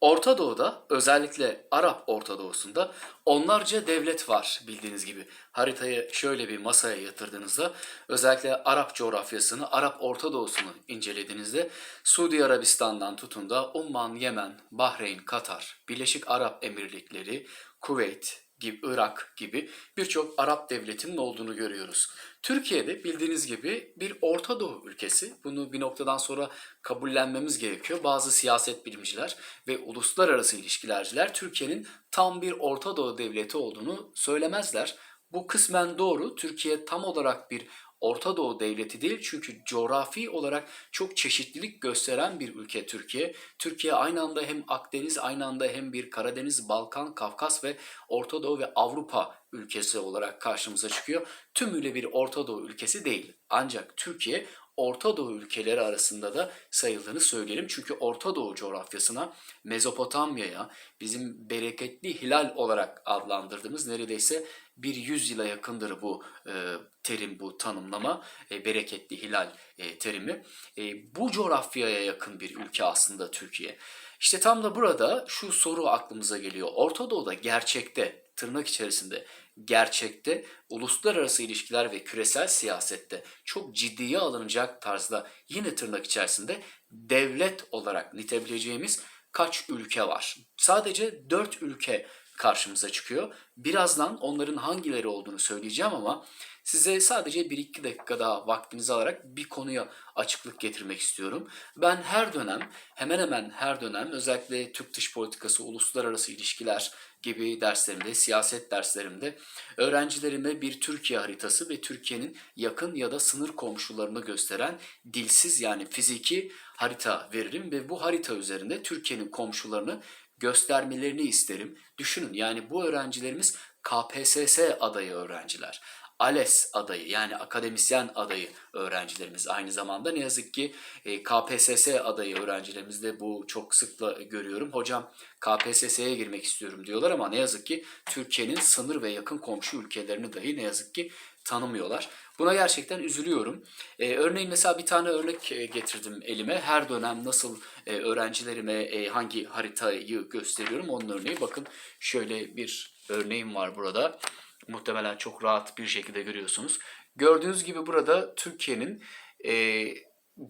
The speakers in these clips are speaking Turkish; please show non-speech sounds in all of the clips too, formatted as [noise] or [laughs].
Orta Doğu'da özellikle Arap Orta Doğu'sunda onlarca devlet var bildiğiniz gibi. Haritayı şöyle bir masaya yatırdığınızda özellikle Arap coğrafyasını, Arap Orta Doğu'sunu incelediğinizde Suudi Arabistan'dan tutun da Umman, Yemen, Bahreyn, Katar, Birleşik Arap Emirlikleri, Kuveyt, gibi, Irak gibi birçok Arap devletinin olduğunu görüyoruz. Türkiye'de bildiğiniz gibi bir Orta Doğu ülkesi. Bunu bir noktadan sonra kabullenmemiz gerekiyor. Bazı siyaset bilimciler ve uluslararası ilişkilerciler Türkiye'nin tam bir Orta Doğu devleti olduğunu söylemezler. Bu kısmen doğru. Türkiye tam olarak bir Orta Doğu devleti değil çünkü coğrafi olarak çok çeşitlilik gösteren bir ülke Türkiye. Türkiye aynı anda hem Akdeniz aynı anda hem bir Karadeniz, Balkan, Kafkas ve Orta Doğu ve Avrupa ülkesi olarak karşımıza çıkıyor. Tümüyle bir Orta Doğu ülkesi değil. Ancak Türkiye Orta Doğu ülkeleri arasında da sayıldığını söyleyelim. Çünkü Orta Doğu coğrafyasına Mezopotamya'ya bizim bereketli hilal olarak adlandırdığımız neredeyse bir yüzyıla yakındır bu e, terim, bu tanımlama, e, bereketli hilal e, terimi. E, bu coğrafyaya yakın bir ülke aslında Türkiye. İşte tam da burada şu soru aklımıza geliyor. Orta Doğu'da gerçekte, tırnak içerisinde gerçekte uluslararası ilişkiler ve küresel siyasette çok ciddiye alınacak tarzda yine tırnak içerisinde devlet olarak nitebileceğimiz kaç ülke var? Sadece 4 ülke karşımıza çıkıyor. Birazdan onların hangileri olduğunu söyleyeceğim ama size sadece 1-2 dakika daha vaktinizi alarak bir konuya açıklık getirmek istiyorum. Ben her dönem, hemen hemen her dönem özellikle Türk dış politikası, uluslararası ilişkiler gibi derslerimde, siyaset derslerimde öğrencilerime bir Türkiye haritası ve Türkiye'nin yakın ya da sınır komşularını gösteren dilsiz yani fiziki harita veririm ve bu harita üzerinde Türkiye'nin komşularını göstermelerini isterim. Düşünün yani bu öğrencilerimiz KPSS adayı öğrenciler. ALES adayı yani akademisyen adayı öğrencilerimiz aynı zamanda ne yazık ki e, KPSS adayı öğrencilerimizde bu çok sıkla görüyorum. Hocam KPSS'ye girmek istiyorum diyorlar ama ne yazık ki Türkiye'nin sınır ve yakın komşu ülkelerini dahi ne yazık ki tanımıyorlar. Buna gerçekten üzülüyorum. Ee, örneğin mesela bir tane örnek e, getirdim elime. Her dönem nasıl e, öğrencilerime e, hangi haritayı gösteriyorum onun örneği. Bakın şöyle bir örneğim var burada. Muhtemelen çok rahat bir şekilde görüyorsunuz. Gördüğünüz gibi burada Türkiye'nin e,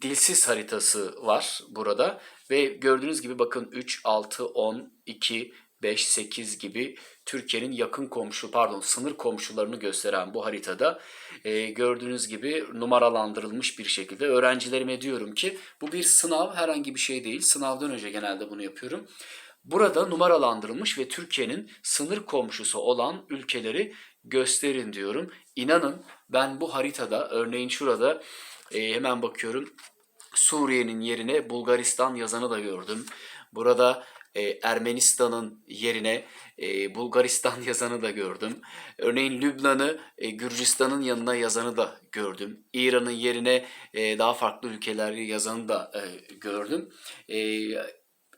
dilsiz haritası var burada. Ve gördüğünüz gibi bakın 3, 6, 10, 2, 5, 8 gibi Türkiye'nin yakın komşu pardon sınır komşularını gösteren bu haritada e, gördüğünüz gibi numaralandırılmış bir şekilde öğrencilerime diyorum ki bu bir sınav herhangi bir şey değil. Sınavdan önce genelde bunu yapıyorum. Burada numaralandırılmış ve Türkiye'nin sınır komşusu olan ülkeleri gösterin diyorum. İnanın ben bu haritada örneğin şurada e, hemen bakıyorum Suriye'nin yerine Bulgaristan yazanı da gördüm. Burada e, Ermenistan'ın yerine e, Bulgaristan [laughs] yazanı da gördüm. Örneğin Lübnan'ı e, Gürcistan'ın yanına yazanı da gördüm. İran'ın yerine e, daha farklı ülkeler yazanı da e, gördüm. E,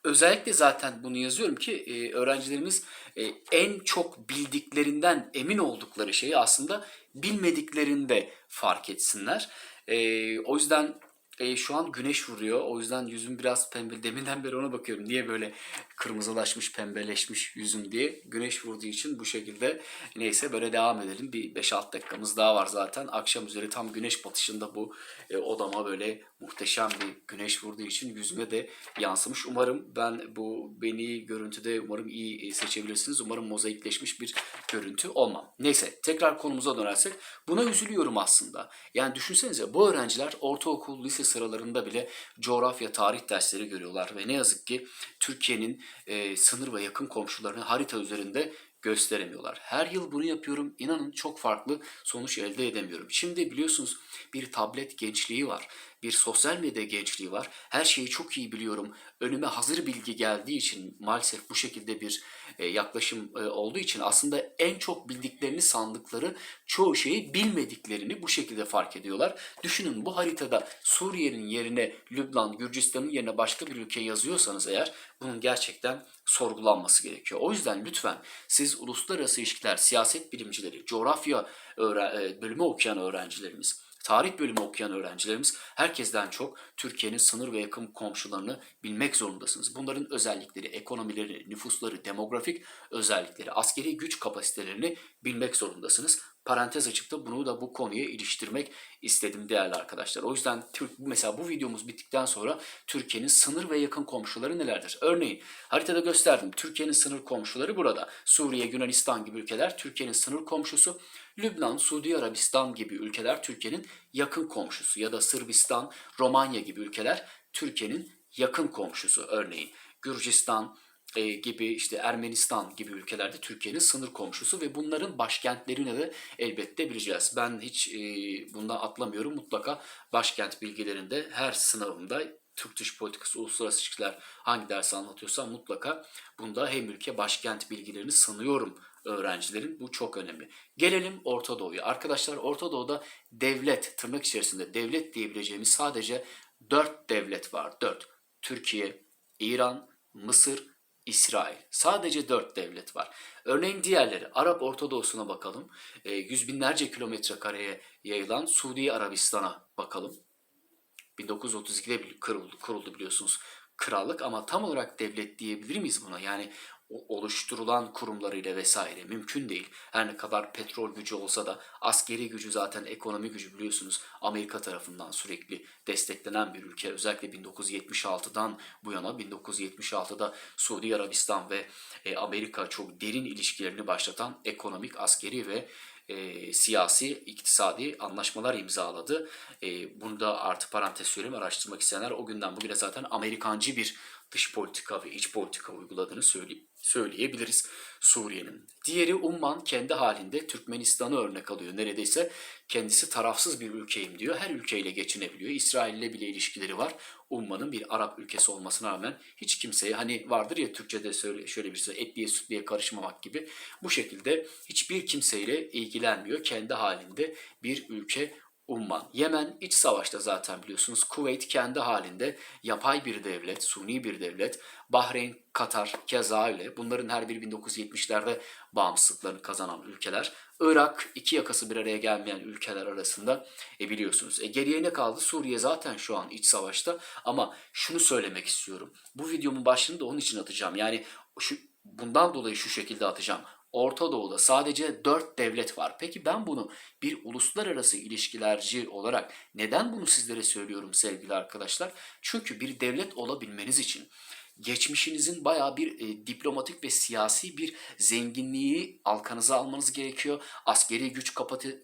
özellikle zaten bunu yazıyorum ki e, öğrencilerimiz e, en çok bildiklerinden emin oldukları şeyi aslında bilmediklerinde fark etsinler. E, o yüzden e, şu an güneş vuruyor. O yüzden yüzüm biraz pembe. Deminden beri ona bakıyorum. Niye böyle kırmızılaşmış, pembeleşmiş yüzüm diye. Güneş vurduğu için bu şekilde. Neyse böyle devam edelim. Bir 5-6 dakikamız daha var zaten. Akşam üzeri tam güneş batışında bu e, odama böyle muhteşem bir güneş vurduğu için yüzüme de yansımış. Umarım ben bu beni görüntüde umarım iyi e, seçebilirsiniz. Umarım mozaikleşmiş bir görüntü olmam. Neyse tekrar konumuza dönersek buna üzülüyorum aslında. Yani düşünsenize bu öğrenciler ortaokul, lise sıralarında bile coğrafya, tarih dersleri görüyorlar ve ne yazık ki Türkiye'nin e, sınır ve yakın komşularını harita üzerinde gösteremiyorlar. Her yıl bunu yapıyorum. İnanın çok farklı sonuç elde edemiyorum. Şimdi biliyorsunuz bir tablet gençliği var. Bir sosyal medya gençliği var. Her şeyi çok iyi biliyorum. Önüme hazır bilgi geldiği için maalesef bu şekilde bir e, yaklaşım e, olduğu için aslında en çok bildiklerini sandıkları çoğu şeyi bilmediklerini bu şekilde fark ediyorlar. Düşünün bu haritada Suriye'nin yerine Lübnan, Gürcistan'ın yerine başka bir ülke yazıyorsanız eğer bunun gerçekten sorgulanması gerekiyor. O yüzden lütfen siz uluslararası ilişkiler, siyaset bilimcileri, coğrafya e, bölümü okuyan öğrencilerimiz tarih bölümü okuyan öğrencilerimiz herkesten çok Türkiye'nin sınır ve yakın komşularını bilmek zorundasınız. Bunların özellikleri, ekonomileri, nüfusları, demografik özellikleri, askeri güç kapasitelerini bilmek zorundasınız. Parantez açıp da bunu da bu konuya iliştirmek istedim değerli arkadaşlar. O yüzden Türk mesela bu videomuz bittikten sonra Türkiye'nin sınır ve yakın komşuları nelerdir? Örneğin haritada gösterdim. Türkiye'nin sınır komşuları burada. Suriye, Yunanistan gibi ülkeler Türkiye'nin sınır komşusu. Lübnan, Suudi Arabistan gibi ülkeler Türkiye'nin yakın komşusu ya da Sırbistan, Romanya gibi ülkeler Türkiye'nin yakın komşusu örneğin. Gürcistan, e, gibi işte Ermenistan gibi ülkelerde Türkiye'nin sınır komşusu ve bunların başkentlerini de elbette bileceğiz. Ben hiç e, bundan atlamıyorum. Mutlaka başkent bilgilerinde her sınavımda Türk dış politikası, uluslararası ilişkiler hangi dersi anlatıyorsam mutlaka bunda hem ülke başkent bilgilerini sanıyorum öğrencilerin. Bu çok önemli. Gelelim Orta Doğu'ya. Arkadaşlar Orta Doğu'da devlet, tırnak içerisinde devlet diyebileceğimiz sadece dört devlet var. Dört. Türkiye, İran, Mısır, İsrail. Sadece dört devlet var. Örneğin diğerleri Arap Orta Doğu'suna bakalım. E, yüz binlerce kilometre kareye yayılan Suudi Arabistan'a bakalım. 1932'de bil- kuruldu, kuruldu biliyorsunuz krallık ama tam olarak devlet diyebilir miyiz buna? Yani oluşturulan kurumlarıyla vesaire mümkün değil. Her ne kadar petrol gücü olsa da askeri gücü zaten ekonomi gücü biliyorsunuz Amerika tarafından sürekli desteklenen bir ülke. Özellikle 1976'dan bu yana 1976'da Suudi Arabistan ve e, Amerika çok derin ilişkilerini başlatan ekonomik, askeri ve e, siyasi, iktisadi anlaşmalar imzaladı. E, bunu da artı parantez söyleyeyim araştırmak isteyenler o günden bugüne zaten Amerikancı bir dış politika ve iç politika uyguladığını söyleyeyim söyleyebiliriz Suriye'nin. Diğeri Umman kendi halinde Türkmenistan'ı örnek alıyor. Neredeyse kendisi tarafsız bir ülkeyim diyor. Her ülkeyle geçinebiliyor. İsrail'le bile ilişkileri var. Umman'ın bir Arap ülkesi olmasına rağmen hiç kimseye hani vardır ya Türkçe'de söyle, şöyle bir şey etliye sütliye karışmamak gibi bu şekilde hiçbir kimseyle ilgilenmiyor. Kendi halinde bir ülke Umman. Yemen iç savaşta zaten biliyorsunuz. Kuveyt kendi halinde yapay bir devlet, suni bir devlet. Bahreyn, Katar keza öyle. Bunların her biri 1970'lerde bağımsızlıklarını kazanan ülkeler. Irak iki yakası bir araya gelmeyen ülkeler arasında e biliyorsunuz. E geriye ne kaldı? Suriye zaten şu an iç savaşta ama şunu söylemek istiyorum. Bu videomun başlığını da onun için atacağım. Yani şu bundan dolayı şu şekilde atacağım. Orta Doğu'da sadece dört devlet var. Peki ben bunu bir uluslararası ilişkilerci olarak neden bunu sizlere söylüyorum sevgili arkadaşlar? Çünkü bir devlet olabilmeniz için geçmişinizin bayağı bir e, diplomatik ve siyasi bir zenginliği alkanıza almanız gerekiyor. Askeri güç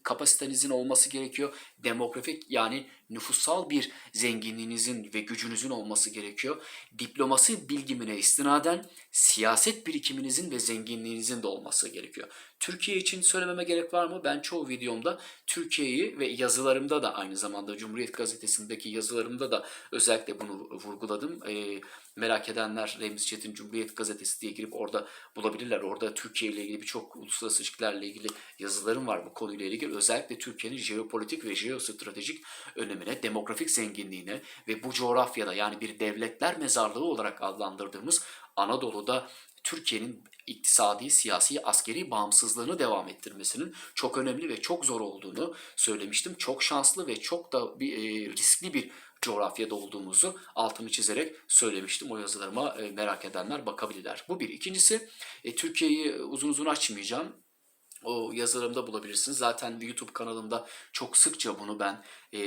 kapasitenizin olması gerekiyor. Demografik yani nüfussal bir zenginliğinizin ve gücünüzün olması gerekiyor. Diplomasi bilgimine istinaden siyaset birikiminizin ve zenginliğinizin de olması gerekiyor. Türkiye için söylememe gerek var mı? Ben çoğu videomda Türkiye'yi ve yazılarımda da aynı zamanda Cumhuriyet Gazetesi'ndeki yazılarımda da özellikle bunu vurguladım. Ee, merak edenler Remzi Çetin Cumhuriyet Gazetesi diye girip orada bulabilirler. Orada Türkiye ile ilgili birçok uluslararası ilişkilerle ilgili yazılarım var bu konuyla ilgili. Özellikle Türkiye'nin jeopolitik ve jeostratejik önemine, demografik zenginliğine ve bu coğrafyada yani bir devletler mezarlığı olarak adlandırdığımız Anadolu'da Türkiye'nin iktisadi, siyasi, askeri bağımsızlığını devam ettirmesinin çok önemli ve çok zor olduğunu söylemiştim. Çok şanslı ve çok da bir, e, riskli bir coğrafyada olduğumuzu altını çizerek söylemiştim. O yazılarıma e, merak edenler bakabilirler. Bu bir. İkincisi e, Türkiye'yi uzun uzun açmayacağım. O yazılarımda bulabilirsiniz. Zaten YouTube kanalımda çok sıkça bunu ben e,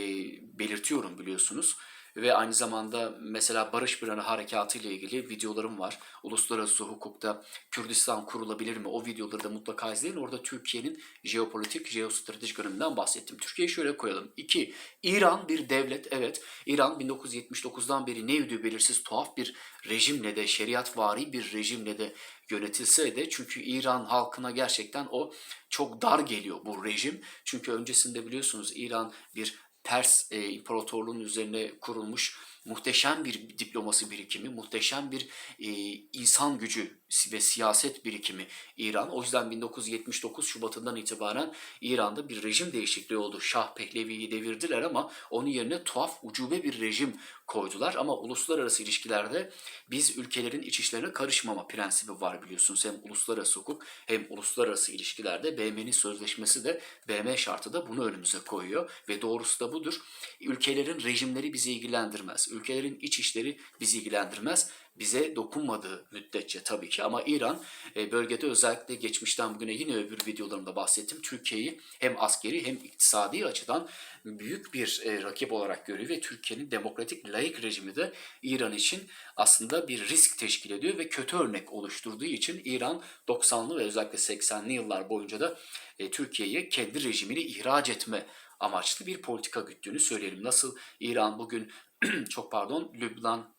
belirtiyorum biliyorsunuz. Ve aynı zamanda mesela Barış Pınarı Harekatı ile ilgili videolarım var. Uluslararası hukukta Kürdistan kurulabilir mi? O videoları da mutlaka izleyin. Orada Türkiye'nin jeopolitik, jeostratejik öneminden bahsettim. Türkiye'yi şöyle koyalım. 2. İran bir devlet. Evet İran 1979'dan beri ne yüdüğü belirsiz tuhaf bir rejimle de şeriatvari bir rejimle de yönetilse de çünkü İran halkına gerçekten o çok dar geliyor bu rejim. Çünkü öncesinde biliyorsunuz İran bir Pers e, İmparatorluğu'nun üzerine kurulmuş muhteşem bir diplomasi birikimi, muhteşem bir e, insan gücü ve siyaset birikimi İran. O yüzden 1979 Şubat'ından itibaren İran'da bir rejim değişikliği oldu. Şah Pehlevi'yi devirdiler ama onun yerine tuhaf ucube bir rejim koydular. Ama uluslararası ilişkilerde biz ülkelerin iç işlerine karışmama prensibi var biliyorsunuz. Hem uluslararası hukuk hem uluslararası ilişkilerde BM'nin sözleşmesi de BM şartı da bunu önümüze koyuyor. Ve doğrusu da budur. Ülkelerin rejimleri bizi ilgilendirmez. Ülkelerin iç işleri bizi ilgilendirmez bize dokunmadığı müddetçe tabii ki ama İran e, bölgede özellikle geçmişten bugüne yine öbür videolarımda bahsettim. Türkiye'yi hem askeri hem iktisadi açıdan büyük bir e, rakip olarak görüyor ve Türkiye'nin demokratik layık rejimi de İran için aslında bir risk teşkil ediyor ve kötü örnek oluşturduğu için İran 90'lı ve özellikle 80'li yıllar boyunca da e, Türkiye'ye kendi rejimini ihraç etme amaçlı bir politika güttüğünü söyleyelim. Nasıl İran bugün [clears throat] çok pardon Lübnan,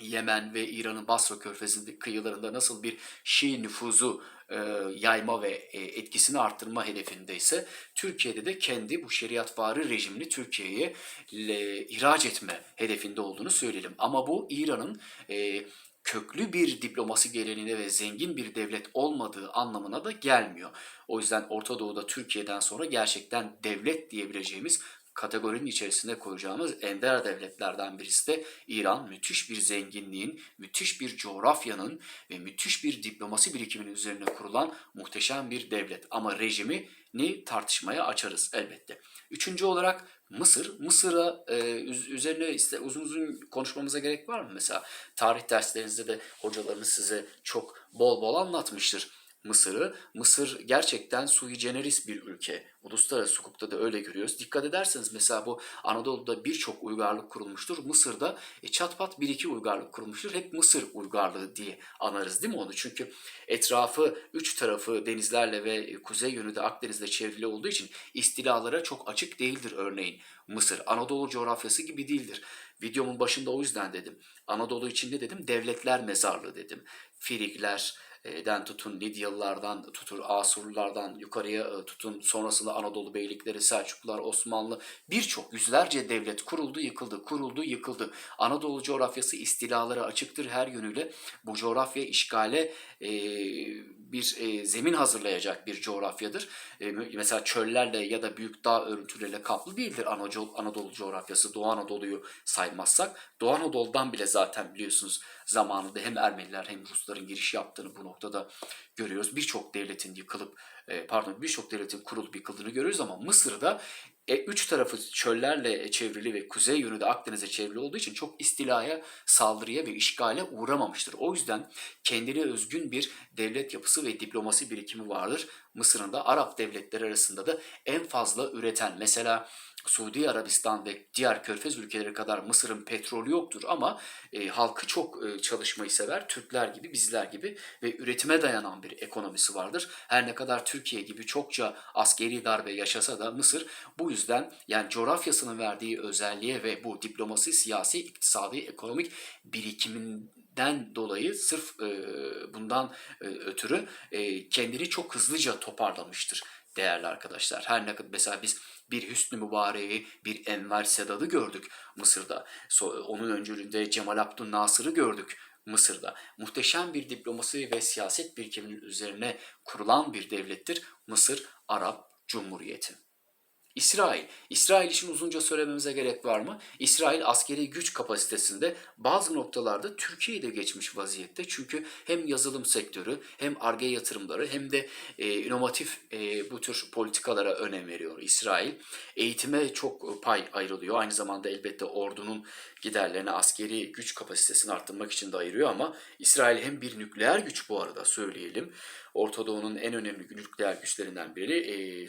Yemen ve İran'ın Basra Körfezi'nde kıyılarında nasıl bir Şii nüfuzu e, yayma ve e, etkisini arttırma hedefindeyse Türkiye'de de kendi bu şeriatvari rejimini Türkiye'ye ihraç etme hedefinde olduğunu söyleyelim. Ama bu İran'ın e, köklü bir diplomasi geleneğine ve zengin bir devlet olmadığı anlamına da gelmiyor. O yüzden Orta Doğu'da Türkiye'den sonra gerçekten devlet diyebileceğimiz kategorinin içerisine koyacağımız ender devletlerden birisi de İran. Müthiş bir zenginliğin, müthiş bir coğrafyanın ve müthiş bir diplomasi birikiminin üzerine kurulan muhteşem bir devlet. Ama rejimini tartışmaya açarız elbette. Üçüncü olarak Mısır. Mısır'a e, üzerine işte uzun uzun konuşmamıza gerek var mı? Mesela tarih derslerinizde de hocalarınız size çok bol bol anlatmıştır. Mısır'ı. Mısır gerçekten sui generis bir ülke. Uluslararası hukukta da öyle görüyoruz. Dikkat ederseniz mesela bu Anadolu'da birçok uygarlık kurulmuştur. Mısır'da e, çatpat bir iki uygarlık kurulmuştur. Hep Mısır uygarlığı diye anarız değil mi onu? Çünkü etrafı, üç tarafı denizlerle ve kuzey yönü de Akdeniz'de çevrili olduğu için istilalara çok açık değildir örneğin. Mısır Anadolu coğrafyası gibi değildir. Videomun başında o yüzden dedim. Anadolu içinde dedim devletler mezarlığı dedim. Frigler, den tutun Lidyalılardan tutun Asurlulardan yukarıya e, tutun sonrasında Anadolu beylikleri Selçuklular Osmanlı birçok yüzlerce devlet kuruldu yıkıldı kuruldu yıkıldı. Anadolu coğrafyası istilalara açıktır her yönüyle bu coğrafya işgale e, bir e, zemin hazırlayacak bir coğrafyadır. E, mesela çöllerle ya da büyük dağ örüntüleriyle kaplı değildir Anadolu, Anadolu coğrafyası. Doğu Anadolu'yu saymazsak. Doğu Anadolu'dan bile zaten biliyorsunuz zamanında hem Ermeniler hem Rusların giriş yaptığını bu noktada görüyoruz. Birçok devletin yıkılıp e, pardon birçok devletin kurulup yıkıldığını görüyoruz ama Mısır'da e, üç tarafı çöllerle çevrili ve kuzey yönü de Akdeniz'e çevrili olduğu için çok istilaya, saldırıya ve işgale uğramamıştır. O yüzden kendine özgün bir devlet yapısı ve diplomasi birikimi vardır. Mısır'ın da Arap devletleri arasında da en fazla üreten mesela Suudi Arabistan ve diğer körfez ülkeleri kadar Mısır'ın petrolü yoktur ama e, halkı çok e, çalışmayı sever. Türkler gibi, bizler gibi ve üretime dayanan bir ekonomisi vardır. Her ne kadar Türkiye gibi çokça askeri darbe yaşasa da Mısır bu yüzden yani coğrafyasının verdiği özelliğe ve bu diplomasi, siyasi, iktisadi, ekonomik birikimin den dolayı sırf e, bundan e, ötürü e, kendini çok hızlıca toparlamıştır değerli arkadaşlar. Her ne kadar mesela biz bir Hüsnü Mübarek'i, bir Enver Sedat'ı gördük Mısır'da. Onun öncülüğünde Cemal Abdül Nasır'ı gördük Mısır'da. Muhteşem bir diplomasi ve siyaset birikiminin üzerine kurulan bir devlettir Mısır Arap Cumhuriyeti. İsrail. İsrail için uzunca söylememize gerek var mı? İsrail askeri güç kapasitesinde bazı noktalarda Türkiye'yi de geçmiş vaziyette. Çünkü hem yazılım sektörü hem ARGE yatırımları hem de e, inovatif e, bu tür politikalara önem veriyor İsrail. Eğitime çok pay ayrılıyor. Aynı zamanda elbette ordunun giderlerini askeri güç kapasitesini arttırmak için de ayırıyor ama İsrail hem bir nükleer güç bu arada söyleyelim. Orta Doğu'nun en önemli nükleer güçlerinden biri. E,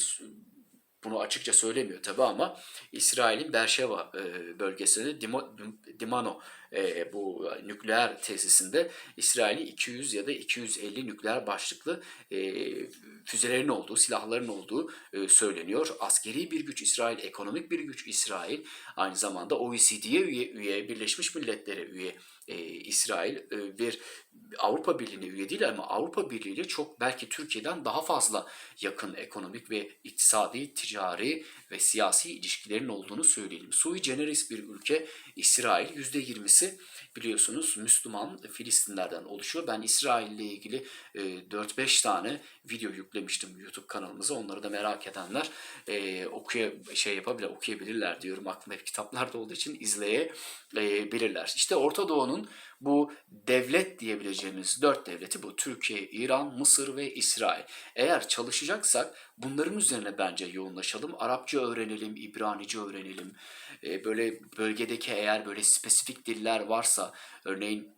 bunu açıkça söylemiyor tabi ama İsrail'in Berşeva e, bölgesinde Dimano e, bu nükleer tesisinde İsrail'in 200 ya da 250 nükleer başlıklı e, füzelerin olduğu, silahların olduğu söyleniyor. Askeri bir güç İsrail, ekonomik bir güç İsrail, aynı zamanda OECD'ye üye, üye Birleşmiş Milletler'e üye e, İsrail e, bir Avrupa Birliği'ne üye değil ama Avrupa Birliği ile çok belki Türkiye'den daha fazla yakın ekonomik ve iktisadi, ticari ve siyasi ilişkilerin olduğunu söyleyelim. Sui generis bir ülke İsrail %20'si biliyorsunuz Müslüman Filistinlerden oluşuyor. Ben İsrail ile ilgili e, 4-5 tane video yüklemiştim YouTube kanalımıza. Onları da merak edenler e, okuya şey yapabilir, okuyabilirler diyorum. Aklımda hep kitaplarda olduğu için izleyebilirler. İşte Orta Doğu'nun bu devlet diyebileceğimiz dört devleti bu. Türkiye, İran, Mısır ve İsrail. Eğer çalışacaksak bunların üzerine bence yoğunlaşalım. Arapça öğrenelim, İbranice öğrenelim. E, böyle bölgedeki eğer böyle spesifik diller varsa örneğin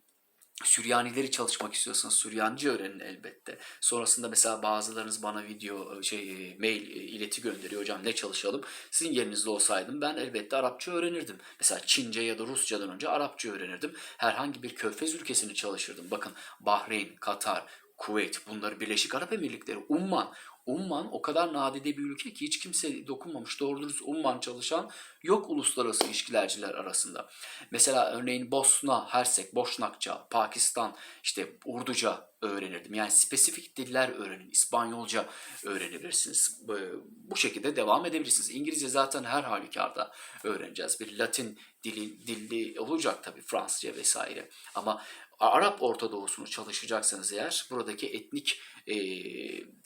Süryanileri çalışmak istiyorsanız Süryanice öğrenin elbette. Sonrasında mesela bazılarınız bana video şey mail e, ileti gönderiyor hocam ne çalışalım. Sizin yerinizde olsaydım ben elbette Arapça öğrenirdim. Mesela Çince ya da Rusçadan önce Arapça öğrenirdim. Herhangi bir körfez ülkesini çalışırdım. Bakın Bahreyn, Katar, Kuveyt, bunları Birleşik Arap Emirlikleri, Umman. Umman o kadar nadide bir ülke ki hiç kimse dokunmamış. Doğru Umman çalışan yok uluslararası ilişkilerciler arasında. Mesela örneğin Bosna, Hersek, Boşnakça, Pakistan, işte Urduca öğrenirdim. Yani spesifik diller öğrenin. İspanyolca öğrenebilirsiniz. Bu şekilde devam edebilirsiniz. İngilizce zaten her halükarda öğreneceğiz. Bir Latin dili, dilli olacak tabii Fransızca vesaire. Ama Arap Ortadoğu'sunu çalışacaksanız eğer buradaki etnik e,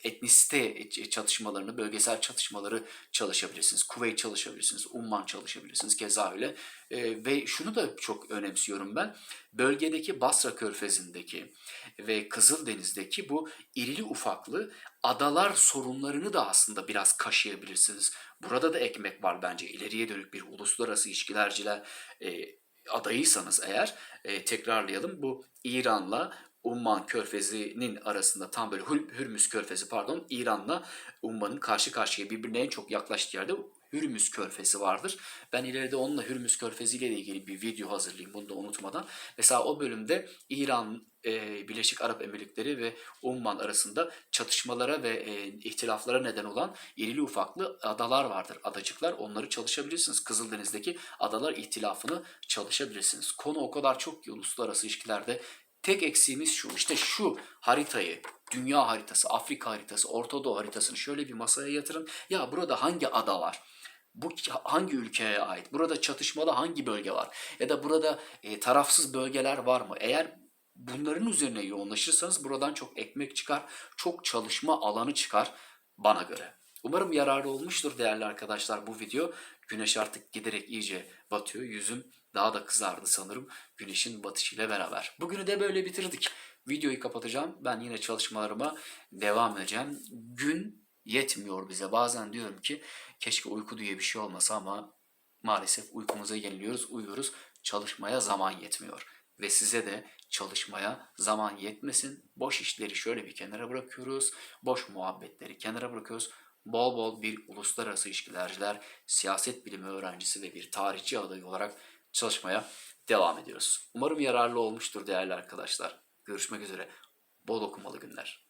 etnisite çatışmalarını, bölgesel çatışmaları çalışabilirsiniz. Kuveyt çalışabilirsiniz, Umman çalışabilirsiniz keza öyle. E, ve şunu da çok önemsiyorum ben. Bölgedeki Basra Körfezi'ndeki ve Kızıldeniz'deki bu irili ufaklı adalar sorunlarını da aslında biraz kaşıyabilirsiniz. Burada da ekmek var bence. İleriye dönük bir uluslararası ilişkilerciler e, adayıysanız eğer e, tekrarlayalım. Bu İran'la Umman Körfezi'nin arasında tam böyle Hürmüz Körfezi pardon İran'la Umman'ın karşı karşıya birbirine en çok yaklaştığı yerde Hürmüz Körfezi vardır. Ben ileride onunla Hürmüz Körfezi ile ilgili bir video hazırlayayım bunu da unutmadan. Mesela o bölümde İran, e, Birleşik Arap Emirlikleri ve Umman arasında çatışmalara ve e, ihtilaflara neden olan irili ufaklı adalar vardır, adacıklar. Onları çalışabilirsiniz. Kızıldeniz'deki adalar ihtilafını çalışabilirsiniz. Konu o kadar çok ki uluslararası ilişkilerde Tek eksiğimiz şu işte şu haritayı dünya haritası, Afrika haritası, Orta Doğu haritasını şöyle bir masaya yatırın. Ya burada hangi ada var? Bu hangi ülkeye ait? Burada çatışmalı hangi bölge var? Ya da burada e, tarafsız bölgeler var mı? Eğer bunların üzerine yoğunlaşırsanız buradan çok ekmek çıkar, çok çalışma alanı çıkar bana göre. Umarım yararlı olmuştur değerli arkadaşlar bu video. Güneş artık giderek iyice batıyor. Yüzüm daha da kızardı sanırım güneşin batışıyla beraber. Bugünü de böyle bitirdik. Videoyu kapatacağım. Ben yine çalışmalarıma devam edeceğim. Gün yetmiyor bize. Bazen diyorum ki keşke uyku diye bir şey olmasa ama maalesef uykumuza yeniliyoruz, uyuyoruz. Çalışmaya zaman yetmiyor. Ve size de çalışmaya zaman yetmesin. Boş işleri şöyle bir kenara bırakıyoruz. Boş muhabbetleri kenara bırakıyoruz bol bol bir uluslararası ilişkilerciler, siyaset bilimi öğrencisi ve bir tarihçi adayı olarak çalışmaya devam ediyoruz. Umarım yararlı olmuştur değerli arkadaşlar. Görüşmek üzere. Bol okumalı günler.